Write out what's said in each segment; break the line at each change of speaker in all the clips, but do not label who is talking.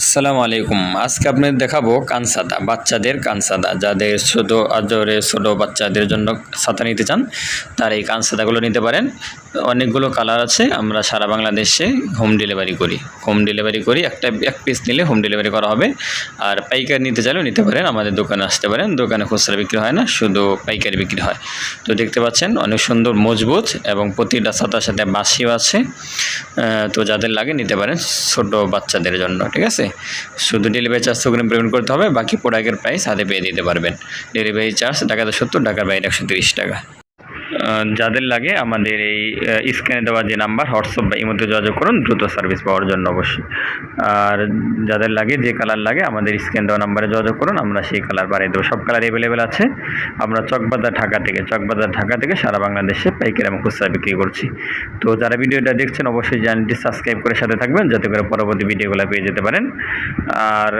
আসসালামু আলাইকুম। আজকে আপনাদের দেখাবো কানসাদা বাচ্চাদের কানসাদা যাদের ছোটো, আদরে ছোটো বাচ্চাদের জন্য ছাতা নিতে চান, তারা এই কানসাদাগুলো নিতে পারেন। অনেকগুলো কালার আছে, আমরা সারা বাংলাদেশে হোম ডেলিভারি করি। হোম ডেলিভারি করি, একটা, এক পিস নিলে হোম ডেলিভারি করা হবে। আর পাইকারি নিতে চাইলেও নিতে পারেন, আমাদের দোকানে আসতে পারেন। দোকানে খুচরা বিক্রি হয় না, শুধু পাইকারি বিক্রি হয়। তো দেখতে পাচ্ছেন, অনেক সুন্দর, মজবুত এবং প্রতিটা ছাতার সাথে বাঁশিও আছে। তো যাদের লাগে নিতে পারেন ছোট বাচ্চাদের জন্য, ঠিক আছে? শুধু ডেলিভারি চার্জ ওখানে পেমেন্ট করতে হবে, বাকি প্রোডাক্টের প্রাইস হাতে পেয়ে দিতে পারবেন। ডেলিভারি চার্জ টাকাতে সত্তর টাকার বাইরে একশো টাকা। যাদের লাগে আমাদের এই স্ক্যানে দেওয়া যে নাম্বার হোয়াটসঅ্যাপ বা ইমোতে যোগাযোগ করুন, দ্রুত সার্ভিস পাওয়ার জন্য অবশ্যই। আর যাদের লাগে, যে কালার লাগে, আমাদের স্ক্যান দেওয়া নাম্বারে যোগাযোগ করুন, আমরা সেই কালার বাড়িয়ে দেবো। সব কালার অ্যাভেলেবেল আছে। আমরা চকবাজার ঢাকা থেকে, চকবাজার ঢাকা থেকে সারা বাংলাদেশে পাইকারি এবং খুচরা বিক্রি করছি। তো যারা ভিডিওটা দেখছেন, অবশ্যই চ্যানেলটি সাবস্ক্রাইব করে সাথে থাকবেন, যাতে করে পরবর্তী ভিডিওগুলো পেয়ে যেতে পারেন। আর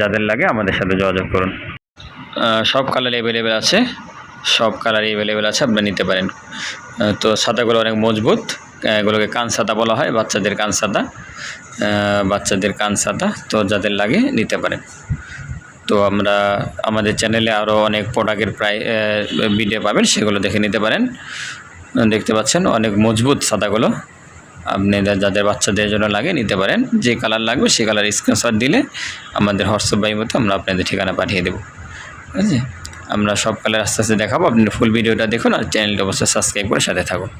যাদের লাগে আমাদের সাথে যোগাযোগ করুন। সব কালার অ্যাভেলেবেল আছে। সব কালার অ্যাভেলেবেল আছে, আপনি নিতে পারেন। তো ছাতাগুলো অনেক মজবুত। এগুলোকে কান ছাতা বলা হয়, বাচ্চাদের কান ছাতা বাচ্চাদের কান ছাতা তো যাদের লাগে নিতে পারেন। তো আমরা, আমাদের চ্যানেলে আরও অনেক প্রোডাক্টের প্রায় ভিডিও পাবেন, সেগুলো দেখে নিতে পারেন। দেখতে পাচ্ছেন, অনেক মজবুত ছাতাগুলো আপনি যাদের বাচ্চাদের জন্য লাগে নিতে পারেন। যে কালার লাগবে, সে কালার স্ক্রিনশট দিলে আমাদের হোয়াটসঅ্যাপ বাই মতো আমরা আপনাদের ঠিকানা পাঠিয়ে দেবো। ঠিক আছে? আমরা সব কালার আস্তে আস্তে দেখাবো। আপনি ফুল ভিডিওটা দেখুন আর চ্যানেলটা অবশ্যই সাবস্ক্রাইব করে সাথে থাকুন।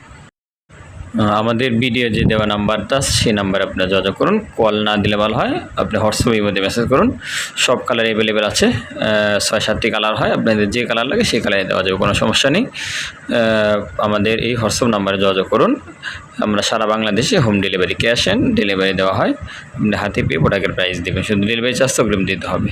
আমাদের ভিডিও যে দেওয়া নাম্বারটা সেই নাম্বারে আপনারা যোগাযোগ করুন। কল না দিলে ভালো হয়। আপনি হোয়াটসঅ্যাপের মধ্যে মেসেজ করুন। সব কালার অ্যাভেলেবেল আছে। ছয়, সাতটি কালার হয়। আপনাদের যে কালার লাগে সেই কালারে দেওয়া যাবে, কোনো সমস্যা নেই। আমাদের এই হোয়াটসঅ্যাপ নাম্বারে যোগাযোগ করুন। আমরা সারা বাংলাদেশে home delivery cash and delivery দেওয়া হয়। আপনি হাতে পেয়ে প্রোডাক্টের প্রাইস দেবেন। শুধু ডেলিভারি চার্জ তো অগ্রিম দিতে হবে।